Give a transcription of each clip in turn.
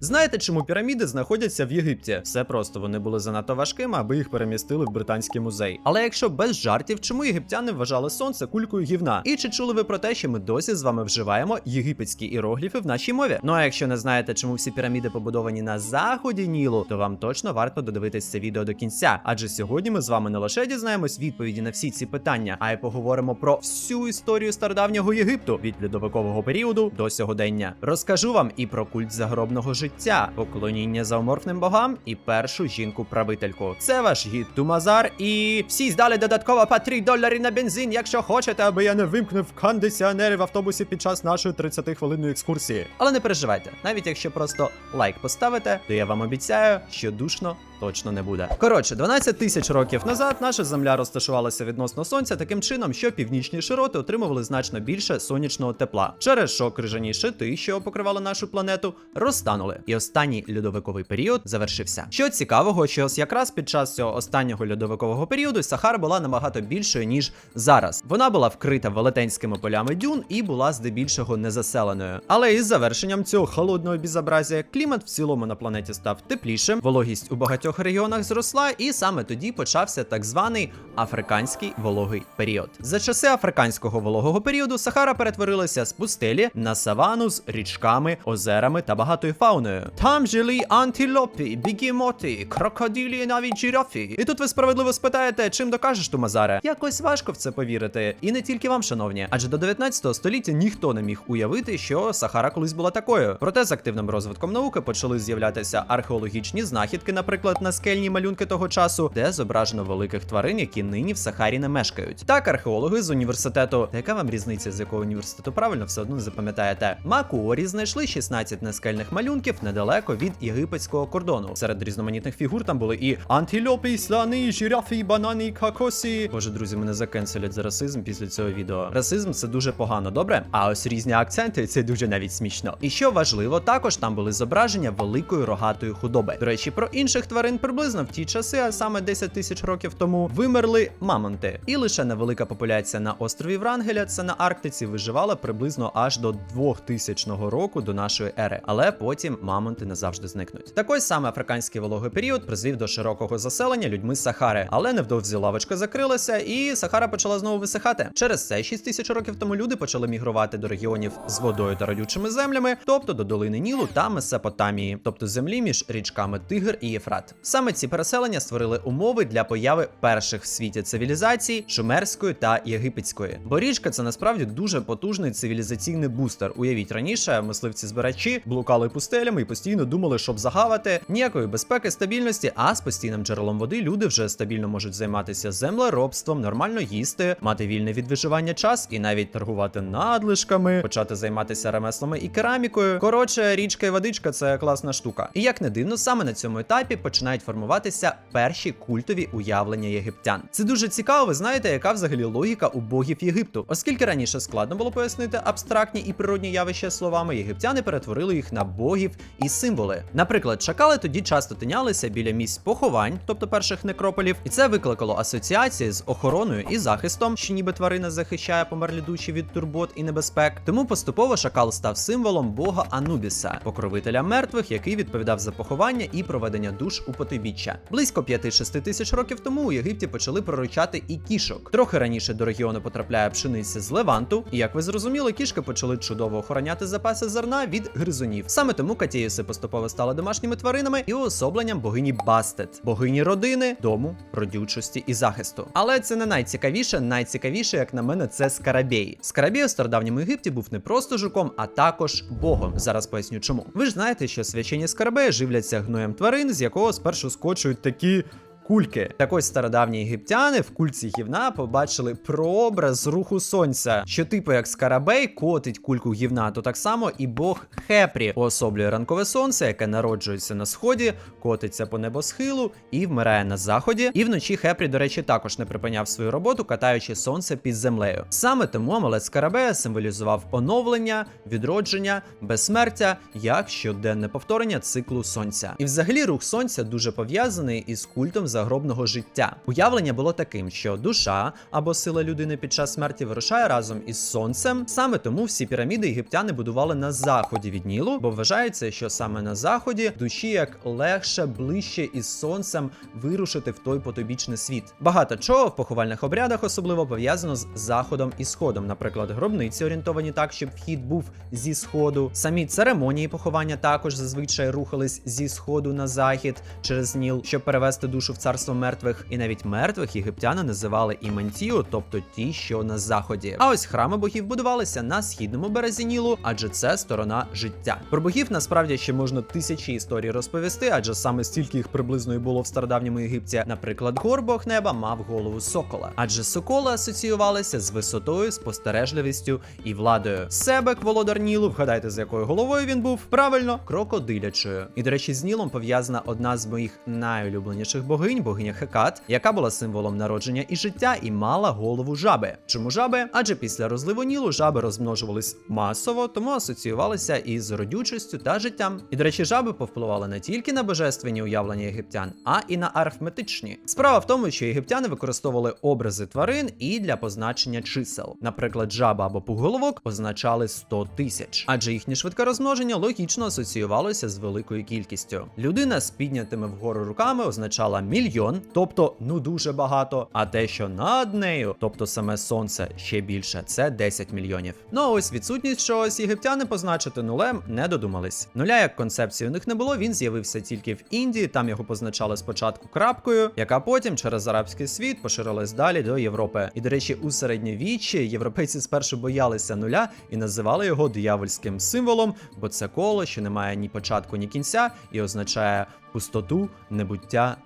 Знаєте, чому піраміди знаходяться в Єгипті? Все просто вони були занадто важкими, аби їх перемістили в британський музей. Але якщо без жартів, чому єгиптяни вважали сонце кулькою гівна? І чи чули ви про те, що ми досі з вами вживаємо єгипетські іерогліфи в нашій мові? Ну а якщо не знаєте, чому всі піраміди побудовані на заході Нілу, то вам точно варто додивитись це відео до кінця. Адже сьогодні ми з вами не лише дізнаємось відповіді на всі ці питання, а й поговоримо про всю історію стародавнього Єгипту від льодовикового періоду до сьогодення. Розкажу вам і про культ загробного життя, поклоніння зауморфним богам і першу жінку-правительку. Це ваш гід Тумазар і всі здали додатково по 3 долари на бензин, якщо хочете, аби я не вимкнув кондиціонери в автобусі під час нашої 30-хвилинної екскурсії. Але не переживайте, навіть якщо просто лайк поставите, то я вам обіцяю, що душно точно не буде. Коротше, 12 тисяч років назад наша земля розташувалася відносно сонця таким чином, що північні широти отримували значно більше сонячного тепла, через що крижані шити, що покривали нашу планету, розтанули. І останній льодовиковий період завершився. Що цікавого, що ось якраз під час цього останнього льодовикового періоду Сахара була набагато більшою ніж зараз. Вона була вкрита велетенськими полями дюн і була здебільшого незаселеною. Але із завершенням цього холодного бізобразія клімат в цілому на планеті став теплішим, вологість у багатьох регіонах зросла, і саме тоді почався так званий африканський вологий період. За часи африканського вологого періоду Сахара перетворилася з пустелі на савану з річками, озерами та багатою фауною. Там жили антилопи, бігемоти, крокодилі навіть жирафи. І тут ви справедливо спитаєте, чим докажеш Тумазаре? Якось важко в це повірити. І не тільки вам, шановні, адже до 19 століття ніхто не міг уявити, що Сахара колись була такою. Проте з активним розвитком науки почали з'являтися археологічні знахідки, наприклад, на скельні малюнки того часу, де зображено великих тварин, які нині в Сахарі не мешкають. Так, археологи з університету, яка вам різниця з якого університету правильно все одно не запам'ятаєте. Макуорі знайшли 16 наскельних малюнків недалеко від єгипетського кордону. Серед різноманітних фігур там були і антилопи, і слони, жирафи, банани, і кокоси. Боже, друзі, мене закенселять за расизм після цього відео. Расизм це дуже погано, добре? А ось різні акценти це дуже навіть смішно. І що важливо, також там були зображення великої рогатої худоби. До речі, про інших тварин приблизно в ті часи, а саме 10 тисяч років тому, вимерли мамонти. І лише невелика популяція на острові Врангеля, це на Арктиці, виживала приблизно аж до 2000 року до нашої ери. Але потім мамонти назавжди зникнуть. Такий саме африканський вологий період призвів до широкого заселення людьми Сахари, але невдовзі лавочка закрилася, і Сахара почала знову висихати. Через це 6 тисяч років тому люди почали мігрувати до регіонів з водою та родючими землями, тобто до долини Нілу та Месопотамії, тобто землі між річками Тигр і Єфрат. Саме ці переселення створили умови для появи перших в світі цивілізацій шумерської та єгипетської. Бо річка це насправді дуже потужний цивілізаційний бустер. Уявіть раніше, мисливці-збирачі блукали пустелями і постійно думали, щоб загавати ніякої безпеки, стабільності, а з постійним джерелом води люди вже стабільно можуть займатися землеробством, нормально їсти, мати вільне від виживання час і навіть торгувати надлишками, почати займатися ремеслами і керамікою. Коротше, річка і водичка це класна штука. І як не дивно, саме на цьому етапі починають формуватися перші культові уявлення єгиптян. Це дуже цікаво. Ви знаєте, яка взагалі логіка у богів Єгипту, оскільки раніше складно було пояснити абстрактні і природні явища словами, єгиптяни перетворили їх на богів і символи. Наприклад, шакали тоді часто тинялися біля місць поховань, тобто перших некрополів, і це викликало асоціації з охороною і захистом, що ніби тварина захищає померлі душі від турбот і небезпек. Тому поступово шакал став символом бога Анубіса, покровителя мертвих, який відповідав за поховання і проведення душ у потибіччя. Близько 5-6 тисяч років тому у Єгипті почали проричати і кішок. Трохи раніше до регіону потрапляє пшениця з Леванту, і як ви зрозуміли, кішки почали чудово охороняти запаси зерна від гризунів. Саме тому катіїси поступово стали домашніми тваринами і уособленням богині Бастет, богині родини, дому, родючості і захисту. Але це не найцікавіше. Найцікавіше, як на мене, це скарабей. Скарабей у стародавньому Єгипті був не просто жуком, а також богом. Зараз поясню чому. Ви ж знаєте, що священні скарабеї живляться гноєм тварин, з якого спершу скочують такі. Кульки. Так ось стародавні єгиптяни в кульці гівна побачили прообраз руху сонця, що типу як скарабей котить кульку гівна, то так само і бог Хепрі уособлює ранкове сонце, яке народжується на сході, котиться по небосхилу і вмирає на заході. І вночі Хепрі, до речі, також не припиняв свою роботу, катаючи сонце під землею. Саме тому амулет скарабея символізував оновлення, відродження, безсмертя як щоденне повторення циклу сонця. І взагалі рух сонця дуже пов'язаний із культом загробного життя. Уявлення було таким, що душа або сила людини під час смерті вирушає разом із сонцем. Саме тому всі піраміди єгиптяни будували на заході від Нілу, бо вважається, що саме на заході душі як легше, ближче із сонцем вирушити в той потобічний світ. Багато чого в поховальних обрядах особливо пов'язано з заходом і сходом. Наприклад, гробниці орієнтовані так, щоб вхід був зі сходу. Самі церемонії поховання також зазвичай рухались зі сходу на захід через Ніл, щоб перевести душу в царство мертвих. І навіть мертвих єгиптяни називали іментіо, тобто ті, що на заході. А ось храми богів будувалися на східному березі Нілу, адже це сторона життя. Про богів насправді ще можна тисячі історій розповісти, адже саме стільки їх приблизно і було в стародавньому Єгипті. Наприклад, гор бог неба мав голову сокола, адже соколи асоціювалися з висотою, спостережливістю і владою. Себек, володар Нілу, вгадайте, з якою головою він був правильно крокодилячою. І до речі, з Нілом пов'язана одна з моїх найулюбленіших богинь, богиня Хекат, яка була символом народження і життя і мала голову жаби. Чому жаби? Адже після розливу Нілу жаби розмножувались масово, тому асоціювалися із родючістю та життям. І до речі, жаби повпливали не тільки на божественні уявлення єгиптян, а і на арифметичні. Справа в тому, що єгиптяни використовували образи тварин і для позначення чисел. Наприклад, жаба або пуголовок означали 100 тисяч, адже їхнє швидке розмноження логічно асоціювалося з великою кількістю. Людина з піднятими вгору руками означала мільйон, тобто ну дуже багато. А те, що над нею, тобто саме сонце, ще більше, це 10 мільйонів. Ну а ось відсутність чогось єгиптяни позначити нулем не додумались. Нуля як концепції у них не було. Він з'явився тільки в Індії. Там його позначали спочатку крапкою, яка потім через арабський світ поширилась далі до Європи. І до речі, у середньовіччі європейці спершу боялися нуля і називали його диявольським символом, бо це коло, що не має ні початку, ні кінця, і означає пустоту, небуття,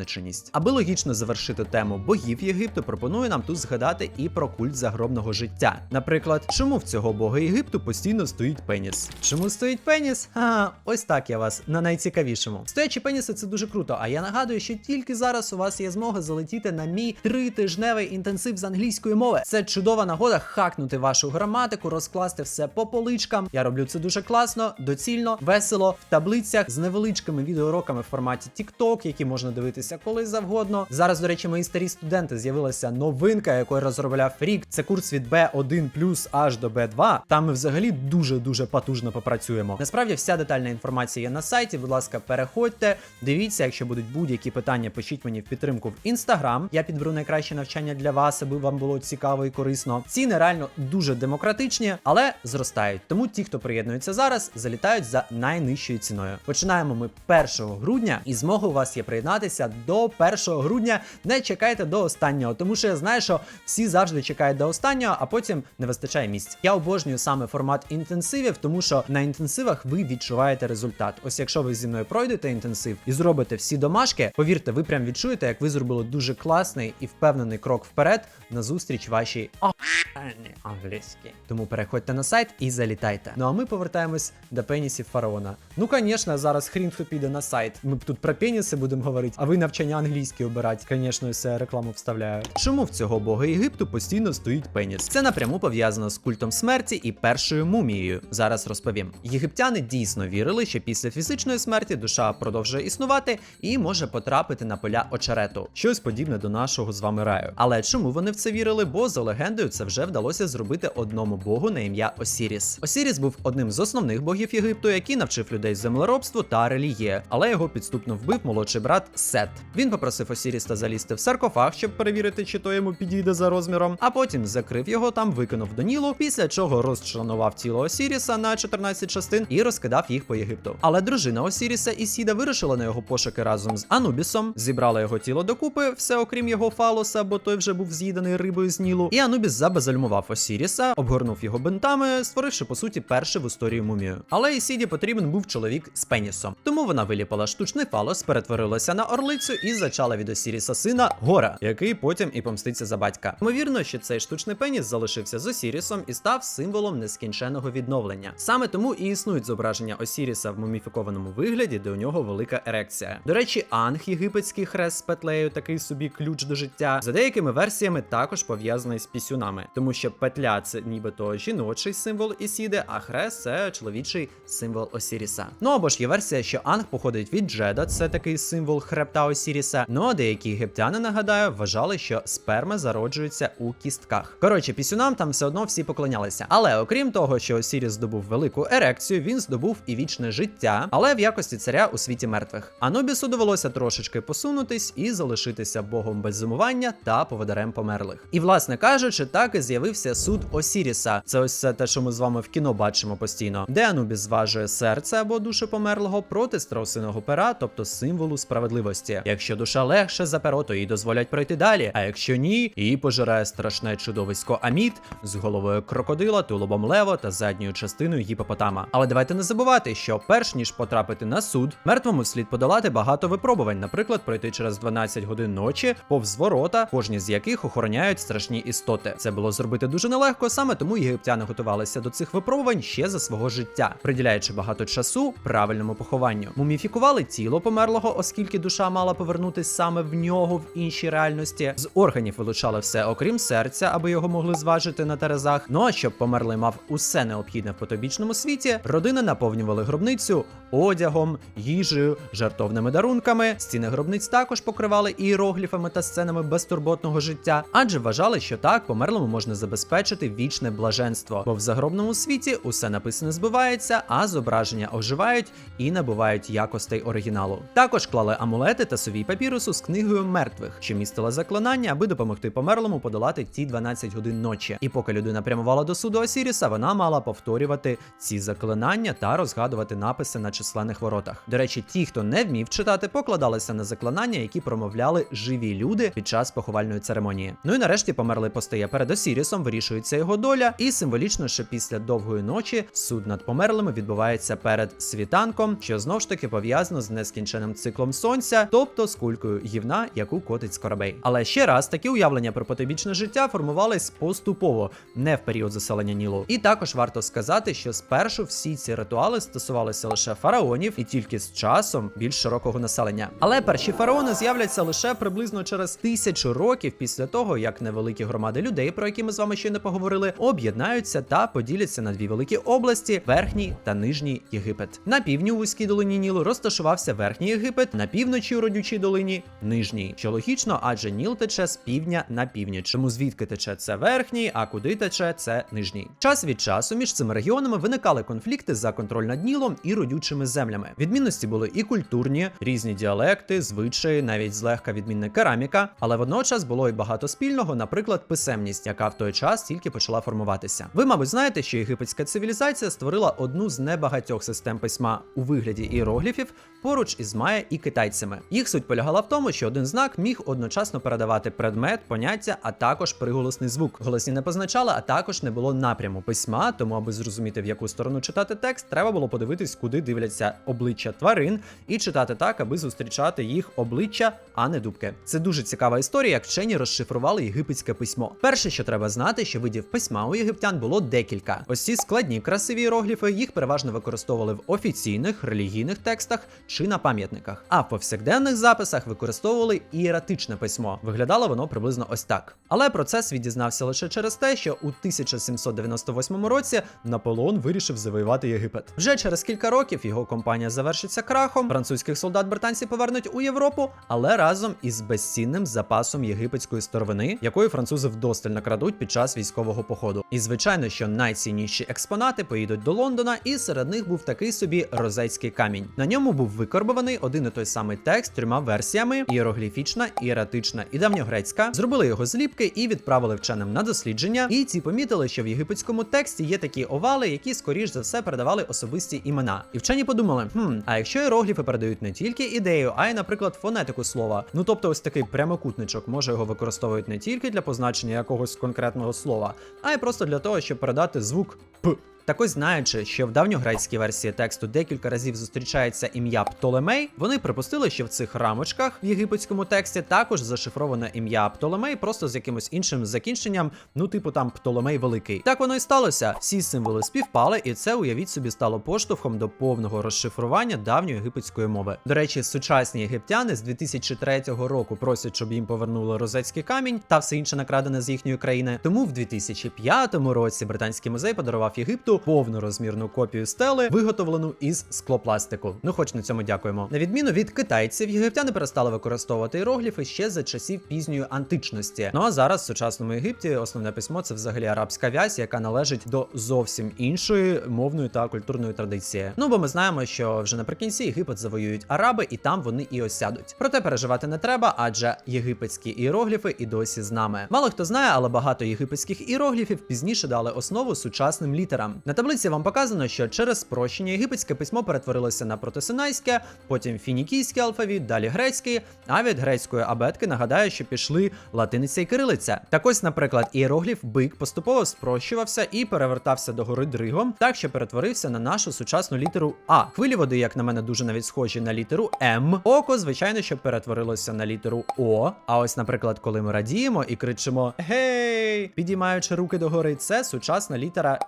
невизначеність. Аби логічно завершити тему богів Єгипту, пропоную нам тут згадати і про культ загробного життя. Наприклад, чому в цього бога Єгипту постійно стоїть пеніс? Чому стоїть пеніс? А, ось так я вас на найцікавішому. Стоячі пеніси це дуже круто. А я нагадую, що тільки зараз у вас є змога залетіти на мій тритижневий інтенсив з англійської мови. Це чудова нагода хакнути вашу граматику, розкласти все по поличкам. Я роблю це дуже класно, доцільно, весело в таблицях з невеличкими відеоуроками в форматі TikTok, які можна дивитися коли завгодно. Зараз, до речі, мої старі студенти з'явилася новинка, яку я розробляв рік. Це курс від B1 аж до B2. Там ми взагалі дуже дуже потужно попрацюємо. Насправді, вся детальна інформація є на сайті. Будь ласка, переходьте, дивіться, якщо будуть будь-які питання, пишіть мені в підтримку в інстаграм. Я підберу найкраще навчання для вас, аби вам було цікаво і корисно. Ціни реально дуже демократичні, але зростають. Тому ті, хто приєднується зараз, залітають за найнижчою ціною. Починаємо ми 1 грудня, і змога у вас є приєднатися до 1 грудня. Не чекайте до останнього, тому що я знаю, що всі завжди чекають до останнього, а потім не вистачає місць. Я обожнюю саме формат інтенсивів, тому що на інтенсивах ви відчуваєте результат. Ось якщо ви зі мною пройдете інтенсив і зробите всі домашки, повірте, ви прям відчуєте, як ви зробили дуже класний і впевнений крок вперед назустріч вашій охуєнній англійській. Тому переходьте на сайт і залітайте. Ну а ми повертаємось до пенісів фараона. Ну, звісно, зараз хрін хто піде на сайт. Ми тут про пеніси будемо говорити, а ви навчання англійське обирати. Звісно, все рекламу вставляю. Чому в цього бога Єгипту постійно стоїть пеніс? Це напряму пов'язано з культом смерті і першою мумією. Зараз розповім. Єгиптяни дійсно вірили, що після фізичної смерті душа продовжує існувати і може потрапити на поля очерету. Щось подібне до нашого з вами раю. Але чому вони в це вірили? Бо за легендою це вже вдалося зробити одному богу на ім'я Осіріс. Осіріс був одним з основних богів Єгипту, який навчив людей землеробству та релігії, але його підступно вбив молодший брат Сет. Він попросив Осіріста залізти в саркофаг, щоб перевірити, чи то йому підійде за розміром, а потім закрив його там, викинув до Нілу, після чого розчленував тіло Осіріса на 14 частин і розкидав їх по Єгипту. Але дружина Осіріса Ісіда вирушила на його пошуки разом з Анубісом, зібрала його тіло докупи, все окрім його фалоса, бо той вже був з'їданий рибою з Нілу. І Анубіс забезальмував Осіріса, обгорнув його бинтами, створивши по суті першу в історії мумію. Але Ісіді потрібен був чоловік з пенісом. Тому вона виліпала штучний фалос, перетворилася на орлицю і зачала від Осіріса сина Гора, який потім і помститься за батька. Ймовірно, що цей штучний пеніс залишився з Осірісом і став символом нескінченого відновлення. Саме тому і існують зображення Осіріса в муміфікованому вигляді, де у нього велика ерекція. До речі, анг єгипетський хрест з петлею, такий собі ключ до життя, за деякими версіями також пов'язаний з пісюнами, тому що петля це нібито жіночий символ Ісіди, а хрест це чоловічий символ Осіріса. Ну або ж є версія, що анг походить від Джеда, це такий символ хребта Осіріса. Ну а деякі єгиптяни, нагадаю, вважали, що сперма зароджується у кістках. Коротше, пісюнам там все одно всі поклонялися. Але окрім того, що Осіріс здобув велику ерекцію, він здобув і вічне життя, але в якості царя у світі мертвих. Анубісу довелося трошечки посунутись і залишитися богом беззумування та поводарем померлих. І, власне кажучи, так і з'явився суд Осіріса. Це ось це те, що ми з вами в кіно бачимо постійно, де Анубіс зважує серце або душу померлого проти страусиного пера, тобто символу справедливості. Якщо душа легше за перо, то їй дозволять пройти далі. А якщо ні, її пожирає страшне чудовисько Аміт з головою крокодила, тулубом лево та задньою частиною гіпопотама. Але давайте не забувати, що перш ніж потрапити на суд, мертвому слід подолати багато випробувань, наприклад, пройти через 12 годин ночі повз ворота, кожні з яких охороняють страшні істоти. Це було зробити дуже нелегко, саме тому єгиптяни готувалися до цих випробувань ще за свого життя, приділяючи багато часу правильному похованню. Муміфікували тіло померлого, оскільки душа мала повернутись саме в нього в іншій реальності. З органів вилучали все, окрім серця, аби його могли зважити на терезах. Ну а щоб померлий мав усе необхідне в потобічному світі, родини наповнювали гробницю одягом, їжею, жартовними дарунками. Стіни гробниць також покривали іерогліфами та сценами безтурботного життя, адже вважали, що так померлому можна забезпечити вічне блаженство, бо в загробному світі усе написане збивається, а зображення оживають і набувають якостей оригіналу. Також клали амулети та совій папірусу з книгою мертвих, що містила заклинання, аби допомогти померлому подолати ті 12 годин ночі. І поки людина прямувала до суду Осіріса, вона мала повторювати ці заклинання та розгадувати написи на численних воротах. До речі, ті, хто не вмів читати, покладалися на заклинання, які промовляли живі люди під час поховальної церемонії. Ну і нарешті померлий постає перед Осірісом, вирішується його доля, і символічно, що після довгої ночі суд над померлими відбувається перед світанком, що знов ж таки пов'язано з нескінченим циклом сонця, тобто з кулькою гівна, яку котить скоробей. Але ще раз такі уявлення про потойбічне життя формувались поступово, не в період заселення Нілу. І також варто сказати, що спершу всі ці ритуали стосувалися лише фараонів і тільки з часом більш широкого населення. Але перші фараони з'являться лише приблизно через тисячу років після того, як невеликі громади людей, про які ми з вами ще не поговорили, об'єднаються та поділяться на дві великі області верхній та нижній Єгипет. На півдні у вузькій долині Нілу розташувався верхній Єгипет, на півночі у родючій долині нижній. Що логічно, адже Ніл тече з півдня на північ. Тому звідки тече це верхній, а куди тече це нижній. Час від часу між цими регіонами виникали конфлікти за контроль над Нілом і родючими землями. Відмінності були і культурні, різні діалекти, звичаї, навіть злегка відмінна кераміка, але водночас було і багато спільного, наприклад, писемність, яка в той час тільки почала формуватися. Ви, мабуть, знаєте, що єгипетська цивілізація створила одну з небагатьох систем письма у вигляді іерогліфів поруч із майя і китайцями. Їх суть полягала в тому, що один знак міг одночасно передавати предмет, поняття, а також приголосний звук. Голосні не позначали, а також не було напряму письма, тому аби зрозуміти в яку сторону читати текст, треба було подивитись, куди дивляться обличчя тварин, і читати так, аби зустрічати їх обличчя, а не дубки. Це дуже цікава історія, як вчені розшифрували єгипетське письмо. Перше, що треба знати, що видів письма у єгиптян було декілька. Ось ці складні красиві іерогліфи їх переважно використовували в офіційних релігійних текстах чи на пам'ятниках. А в повсякденних записах використовували ієратичне письмо. Виглядало воно приблизно ось так. Але про це світ дізнався лише через те, що у 1798 році Наполеон вирішив завоювати Єгипет. Вже через кілька років його компанія завершиться крахом. Французьких солдат британці повернуть у Європу, але разом із безцінним запасом єгипетської старовини, якої французи вдосталь накрадуть під час військового походу. І звичайно, що найцінніші експонати поїдуть до Лондона, і серед них був такий собі розейський камінь. На ньому був викорбований один і той самий текст трьома версіями: іерогліфічна, іератична і давньогрецька. Зробили його зліпки і відправили вченим на дослідження. І ці помітили, що в єгипетському тексті є такі овали, які скоріш за все передавали особисті імена. І вчені подумали: хм, а якщо іерогліфи передають не тільки ідею, а й, наприклад, фонетику слова. Ну тобто, ось такий прямокутничок, може його використовують не тільки для позначення якогось конкретного слова, а й просто для того, щоб передати звук П. Так ось знаючи, що в давньогрецькій версії тексту декілька разів зустрічається ім'я Птолемей, вони припустили, що в цих рамочках в єгипетському тексті також зашифроване ім'я Птолемей, просто з якимось іншим закінченням, ну типу там Птолемей Великий. Так воно і сталося. Всі символи співпали, і це, уявіть собі, стало поштовхом до повного розшифрування давньої єгипетської мови. До речі, сучасні єгиптяни з 2003 року просять, щоб їм повернули розецький камінь та все інше накрадене з їхньої країни. Тому в 2005 році британський музей подарував Єгипту повну розмірну копію стели, виготовлену із склопластику. Ну, хоч на цьому дякуємо. На відміну від китайців, єгиптяни перестали використовувати іерогліфи ще за часів пізньої античності. Ну а зараз в сучасному Єгипті основне письмо це взагалі арабська вязь, яка належить до зовсім іншої мовної та культурної традиції. Ну бо ми знаємо, що вже наприкінці Єгипет завоюють араби, і там вони і осядуть. Проте переживати не треба, адже єгипетські іерогліфи і досі з нами. Мало хто знає, але багато єгипетських іерогліфів пізніше дали основу сучасним літерам. На таблиці вам показано, що через спрощення єгипетське письмо перетворилося на протосинайське, потім фінікійський алфавіт, далі грецький. А від грецької абетки нагадаю, що пішли латиниця і кирилиця. Так ось, наприклад, іерогліф бик поступово спрощувався і перевертався догори дригом, так що перетворився на нашу сучасну літеру А. Хвилі води, як на мене, дуже навіть схожі на літеру М. Око, звичайно, що перетворилося на літеру О. А ось, наприклад, коли ми радіємо і кричимо Гей, підіймаючи руки догори, це сучасна літера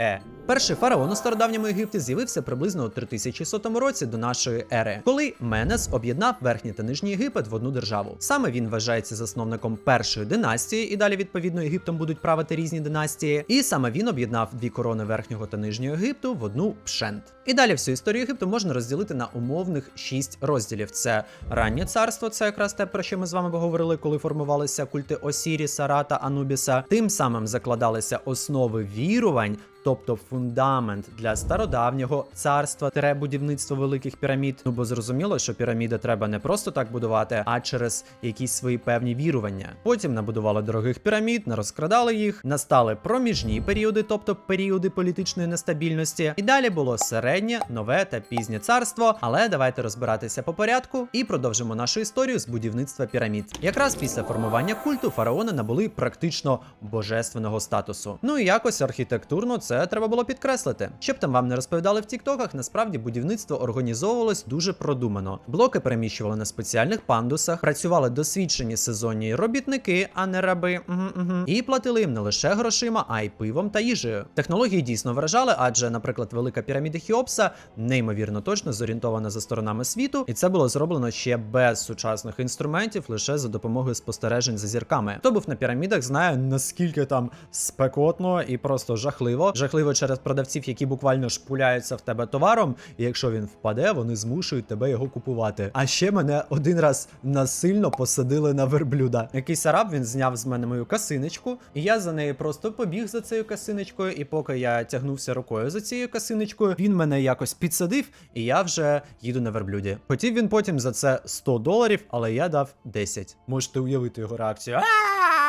Е. Перший фараон у стародавньому Єгипті з'явився приблизно у 3100 році до нашої ери, коли Менес об'єднав верхній та нижній Єгипет в одну державу. Саме він вважається засновником першої династії, і далі відповідно Єгиптом будуть правити різні династії. І саме він об'єднав дві корони верхнього та нижнього Єгипту в одну пшент. І далі всю історію Єгипту можна розділити на умовних шість розділів: це раннє царство, це якраз те, про що ми з вами говорили, коли формувалися культи Осіріса, Ра та Анубіса. Тим самим закладалися основи вірувань. Тобто фундамент для стародавнього царства тере будівництво великих пірамід. Ну бо зрозуміло, що піраміди треба не просто так будувати, а через якісь свої певні вірування. Потім набудували дорогих пірамід, не розкрадали їх, настали проміжні періоди, тобто періоди політичної нестабільності. І далі було середнє, нове та пізнє царство. Але давайте розбиратися по порядку і продовжимо нашу історію з будівництва пірамід. Якраз після формування культу фараони набули практично божественного статусу. Ну і якось архітектурно це треба було підкреслити. Щоб там вам не розповідали в тіктоках, насправді будівництво організовувалось дуже продумано. Блоки переміщували на спеціальних пандусах, працювали досвідчені сезонні робітники, а не раби. Угу, угу. І платили їм не лише грошима, а й пивом та їжею. Технології дійсно вражали, адже, наприклад, велика піраміда Хіопса неймовірно точно зорієнтована за сторонами світу, і це було зроблено ще без сучасних інструментів, лише за допомогою спостережень за зірками. Хто був на пірамідах, знає наскільки там спекотно і просто жахливо. Жахливо через продавців, які буквально шпуляються в тебе товаром, і якщо він впаде, вони змушують тебе його купувати. А ще мене один раз насильно посадили на верблюда. Якийсь араб він зняв з мене мою касиночку, і я за нею просто побіг за цією касиночкою. І поки я тягнувся рукою за цією касиночкою, він мене якось підсадив, і я вже їду на верблюді. Хотів він потім за це 100 доларів, але я дав 10. Можете уявити його реакцію.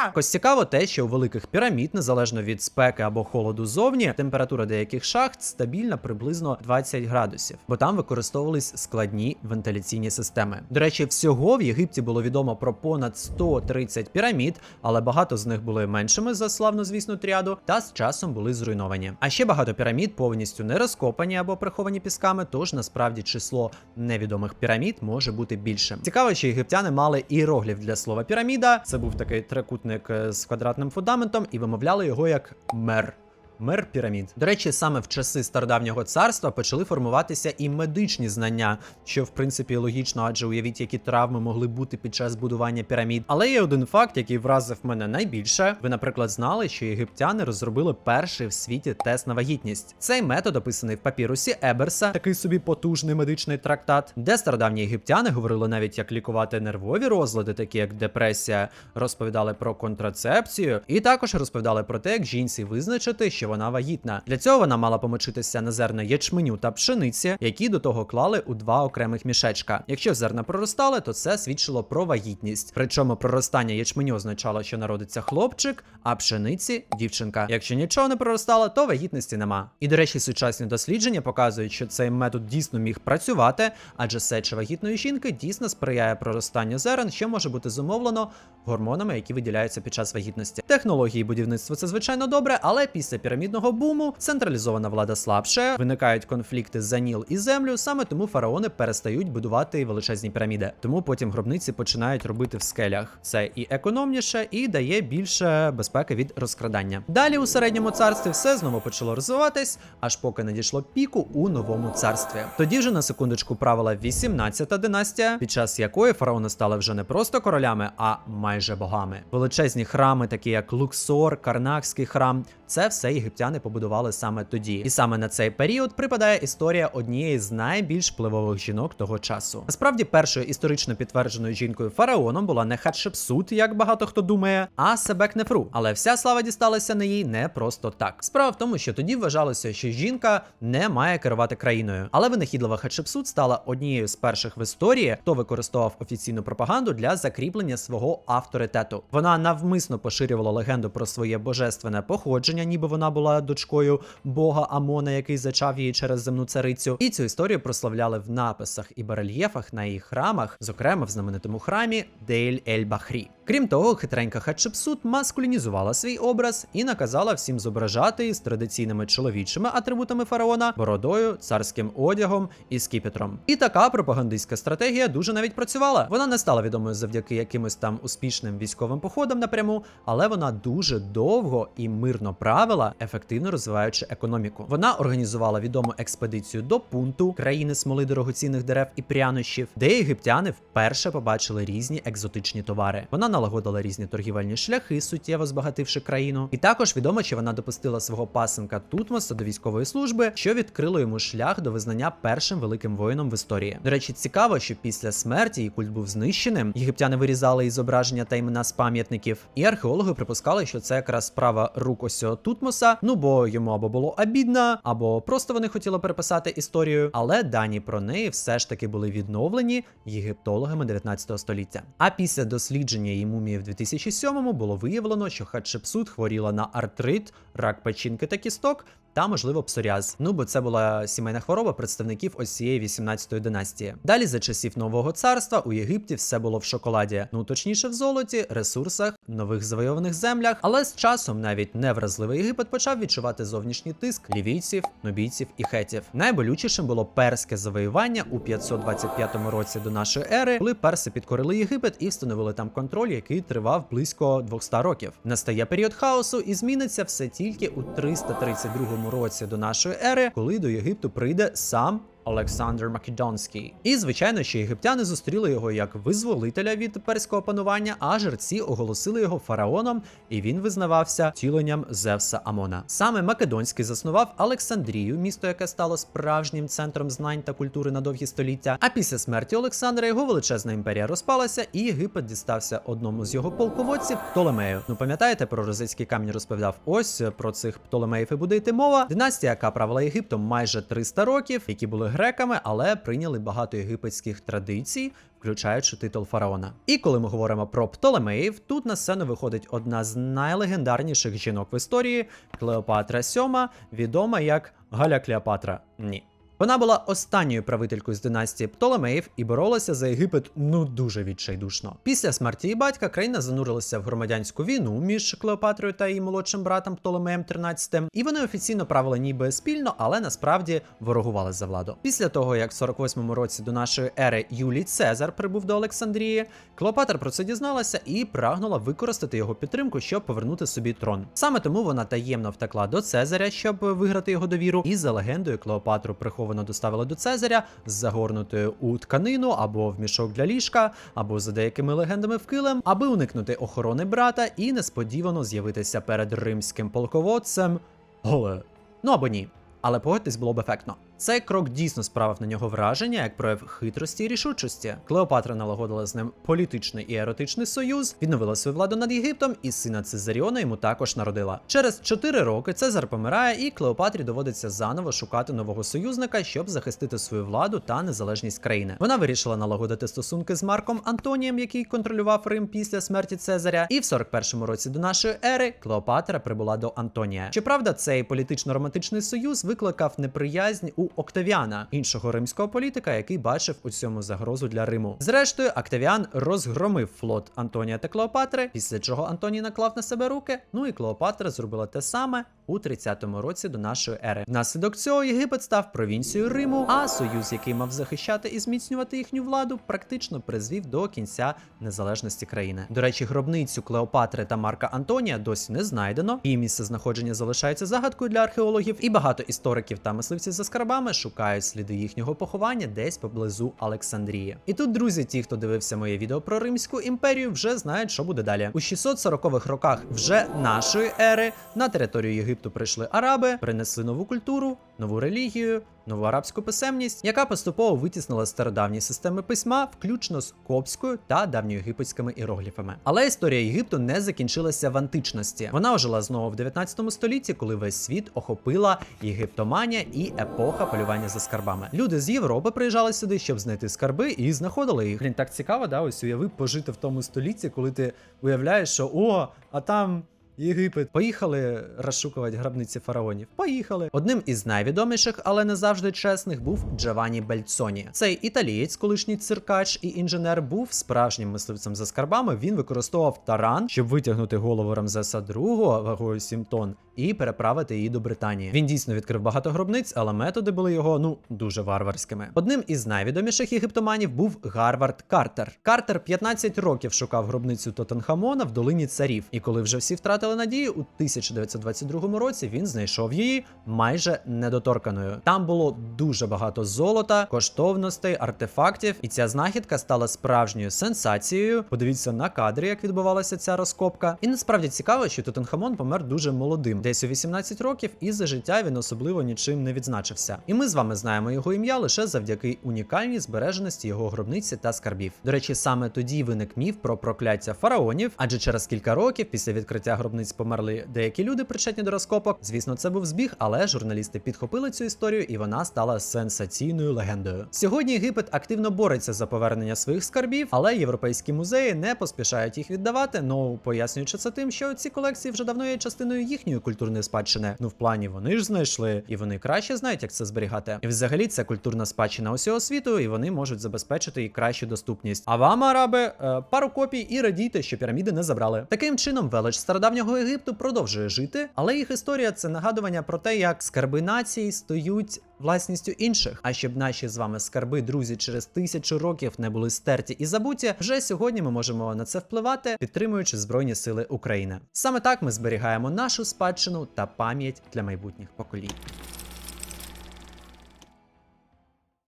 Якось цікаво те, що у великих пірамід, незалежно від спеки або холоду зовні, температура деяких шахт стабільна приблизно 20 градусів, бо там використовувались складні вентиляційні системи. До речі, всього в Єгипті було відомо про понад 130 пірамід, але багато з них були меншими за славну звісну тріаду, та з часом були зруйновані. А ще багато пірамід повністю не розкопані або приховані пісками, тож насправді число невідомих пірамід може бути більшим. Цікаво, що єгиптяни мали іерогліф для слова піраміда. Це був такий трикутник е, з квадратним фундаментом, і вимовляли його як мер. Мер пірамід. До речі, саме в часи стародавнього царства почали формуватися і медичні знання, що в принципі логічно, адже уявіть, які травми могли бути під час будування пірамід. Але є один факт, який вразив мене найбільше. Ви, наприклад, знали, що єгиптяни розробили перший в світі тест на вагітність. Цей метод описаний в папірусі Еберса, такий собі потужний медичний трактат, де стародавні єгиптяни говорили навіть як лікувати нервові розлади, такі як депресія, розповідали про контрацепцію, і також розповідали про те, як жінці визначити, що вона вагітна. Для цього вона мала помочитися на зерна ячменю та пшениці, які до того клали у два окремих мішечка. Якщо зерна проростали, то це свідчило про вагітність. Причому проростання ячменю означало, що народиться хлопчик, а пшениці дівчинка. Якщо нічого не проростало, то вагітності нема. І до речі, сучасні дослідження показують, що цей метод дійсно міг працювати, адже сеча вагітної жінки дійсно сприяє проростанню зерен, що може бути зумовлено гормонами, які виділяються під час вагітності. Технології будівництва це звичайно добре, але після пірамідного буму централізована влада слабше, виникають конфлікти за ніл і землю. Саме тому фараони перестають будувати величезні піраміди. Тому потім гробниці починають робити в скелях. Це і економніше, і дає більше безпеки від розкрадання. Далі у середньому царстві все знову почало розвиватись, аж поки не дійшло піку у новому царстві. Тоді вже на секундочку правила 18-та династія, під час якої фараони стали вже не просто королями, а майже богами. Величезні храми, такі як Луксор, Карнакський храм, це все єгипетські єгиптяни побудували саме тоді. І саме на цей період припадає історія однієї з найбільш впливових жінок того часу. Насправді, першою історично підтвердженою жінкою фараоном була не Хатшепсут, як багато хто думає, а Себек-Нефру. Але вся слава дісталася на їй не просто так. Справа в тому, що тоді вважалося, що жінка не має керувати країною. Але винахідлива Хатшепсут стала однією з перших в історії, хто використовував офіційну пропаганду для закріплення свого авторитету. Вона навмисно поширювала легенду про своє божественне походження, ніби вона була дочкою бога Амона, який зачав її через земну царицю. І цю історію прославляли в написах і барельєфах на її храмах, зокрема в знаменитому храмі Дейль Ель Бахрі. Крім того, хитренька Хатшепсут маскулінізувала свій образ і наказала всім зображати з традиційними чоловічими атрибутами фараона, бородою, царським одягом і скіпетром. І така пропагандистська стратегія дуже навіть працювала. Вона не стала відомою завдяки якимось там успішним військовим походам напряму, але вона дуже довго і мирно правила, ефективно розвиваючи економіку. Вона організувала відому експедицію до пункту країни смоли дорогоцінних дерев і прянощів, де єгиптяни вперше побачили різні екзотичні товари. Вона налагодила різні торгівельні шляхи, суттєво збагативши країну. І також відомо, що вона допустила свого пасенка Тутмоса до військової служби, що відкрило йому шлях до визнання першим великим воїном в історії. До речі, цікаво, що після смерті її культ був знищеним. Єгиптяни вирізали із зображення та імена з пам'ятників, і археологи припускали, що це якраз справа рук ось цього Тутмоса. Ну бо йому або було обідно, або просто вони хотіли переписати історію. Але дані про неї все ж таки були відновлені єгиптологами 19 століття. А після дослідження її мумії в 2007-му було виявлено, що Хатшепсут хворіла на артрит, рак печінки та кісток. Та, можливо, псоріаз. Ну, бо це була сімейна хвороба представників ось цієї 18-ї династії. Далі, за часів нового царства, у Єгипті все було в шоколаді, ну точніше в золоті, ресурсах, нових завойованих землях. Але з часом навіть невразливий Єгипет почав відчувати зовнішній тиск лівійців, нобійців і хетів. Найболючішим було перське завоювання у 525 році до нашої ери, коли перси підкорили Єгипет і встановили там контроль, який тривав близько 200 років. Настає період хаосу і зміниться все тільки у 332 році до нашої ери, коли до Єгипту прийде сам. Олександр Македонський. І звичайно, що єгиптяни зустріли його як визволителя від перського панування, а жерці оголосили його фараоном, і він визнавався тіленням Зевса Амона. Саме Македонський заснував Олександрію, місто, яке стало справжнім центром знань та культури на довгі століття. А після смерті Олександра його величезна імперія розпалася, і Єгипет дістався одному з його полководців Птолемею. Ну пам'ятаєте, про розицький камінь розповідав ось про цих Птолемеїв і буде йти мова. Династія, яка правила Єгиптом майже 300 років, які були греками, але прийняли багато єгипетських традицій, включаючи титул фараона. І коли ми говоримо про Птолемеїв, тут на сцену виходить одна з найлегендарніших жінок в історії Клеопатра VII, відома як Галя Клеопатра. Ні. Вона була останньою правителькою з династії Птолемеїв і боролася за Єгипет ну дуже відчайдушно. Після смерті її батька країна занурилася в громадянську війну між Клеопатрою та її молодшим братом Птолемеєм 13, і вони офіційно правили ніби спільно, але насправді ворогували за владу. Після того, як в 48-му році до нашої ери Юлій Цезар прибув до Олександрії, Клеопатра про це дізналася і прагнула використати його підтримку, щоб повернути собі трон. Саме тому вона таємно втекла до Цезаря, щоб виграти його довіру, і за легендою Клеопатру приховано доставила до Цезаря загорнути у тканину або в мішок для ліжка, або за деякими легендами в килим, аби уникнути охорони брата і несподівано з'явитися перед римським полководцем. Голе. Ну або ні. Але погодьтесь було б ефектно. Цей крок дійсно справив на нього враження як прояв хитрості і рішучості. Клеопатра налагодила з ним політичний і еротичний союз, відновила свою владу над Єгиптом, і сина Цезаріона йому також народила. Через 4 роки Цезар помирає, і Клеопатрі доводиться заново шукати нового союзника, щоб захистити свою владу та незалежність країни. Вона вирішила налагодити стосунки з Марком Антонієм, який контролював Рим після смерті Цезаря. І в 41-му році до нашої ери Клеопатра прибула до Антонія. Щоправда, цей політично-романтичний союз викликав неприязнь у Октавіана, іншого римського політика, який бачив у цьому загрозу для Риму. Зрештою, Октавіан розгромив флот Антонія та Клеопатри, після чого Антоній наклав на себе руки. Ну і Клеопатра зробила те саме у 30-му році до нашої ери. Внаслідок цього Єгипет став провінцією Риму, а союз, який мав захищати і зміцнювати їхню владу, практично призвів до кінця незалежності країни. До речі, гробницю Клеопатри та Марка Антонія досі не знайдено. Її місце знаходження залишається загадкою для археологів, і багато істориків та мисливців за скарбами роками шукають сліди їхнього поховання десь поблизу Олександрії. І тут, друзі, ті, хто дивився моє відео про Римську імперію, вже знають, що буде далі. У 640-х роках вже нашої ери на територію Єгипту прийшли араби, принесли нову культуру, нову релігію. Нову арабську писемність, яка поступово витіснила стародавні системи письма, включно з копською та давньоєгипетськими іерогліфами. Але історія Єгипту не закінчилася в античності. Вона ожила знову в 19 столітті, коли весь світ охопила єгиптоманія і епоха полювання за скарбами. Люди з Європи приїжджали сюди, щоб знайти скарби, і знаходили їх. Блін, так цікаво, да? Ось уяви пожити в тому столітті, коли ти уявляєш, що о, а там. Єгипет. Поїхали розшукувати гробниці фараонів. Поїхали. Одним із найвідоміших, але не завжди чесних, був Джованні Бельцоні. Цей італієць, колишній циркач і інженер, був справжнім мисливцем за скарбами. Він використовував таран, щоб витягнути голову Рамзеса II вагою 7 тонн і переправити її до Британії. Він дійсно відкрив багато гробниць, але методи були його ну дуже варварськими. Одним із найвідоміших єгиптоманів був Гарвард Картер. Картер 15 років шукав гробницю Тотанхамона в долині царів, і коли вже всі втратили надію, у 1922 році він знайшов її майже недоторканою. Там було дуже багато золота, коштовностей, артефактів, і ця знахідка стала справжньою сенсацією. Подивіться на кадри, як відбувалася ця розкопка. І насправді цікаво, що Тутанхамон помер дуже молодим, десь у 18 років, і за життя він особливо нічим не відзначився. І ми з вами знаємо його ім'я лише завдяки унікальній збереженості його гробниці та скарбів. До речі, саме тоді виник міф про прокляття фараонів, адже через кілька років після відкриття гробниць померли деякі люди, причетні до розкопок. Звісно, це був збіг, але журналісти підхопили цю історію, і вона стала сенсаційною легендою. Сьогодні Єгипет активно бореться за повернення своїх скарбів, але європейські музеї не поспішають їх віддавати. Ну пояснюючи це тим, що ці колекції вже давно є частиною їхньої культурної спадщини. Ну в плані вони ж знайшли, і вони краще знають, як це зберігати. І взагалі це культурна спадщина усього світу, і вони можуть забезпечити їй кращу доступність. А вам, араби, е, пару копій і радійте, що піраміди не забрали. Таким чином, велич стародавнього Єгипту продовжує жити, але їх історія це нагадування про те, як скарби нації стають власністю інших. А щоб наші з вами скарби, друзі, через тисячу років не були стерті і забуті, вже сьогодні ми можемо на це впливати, підтримуючи Збройні Сили України. Саме так ми зберігаємо нашу спадщину та пам'ять для майбутніх поколінь.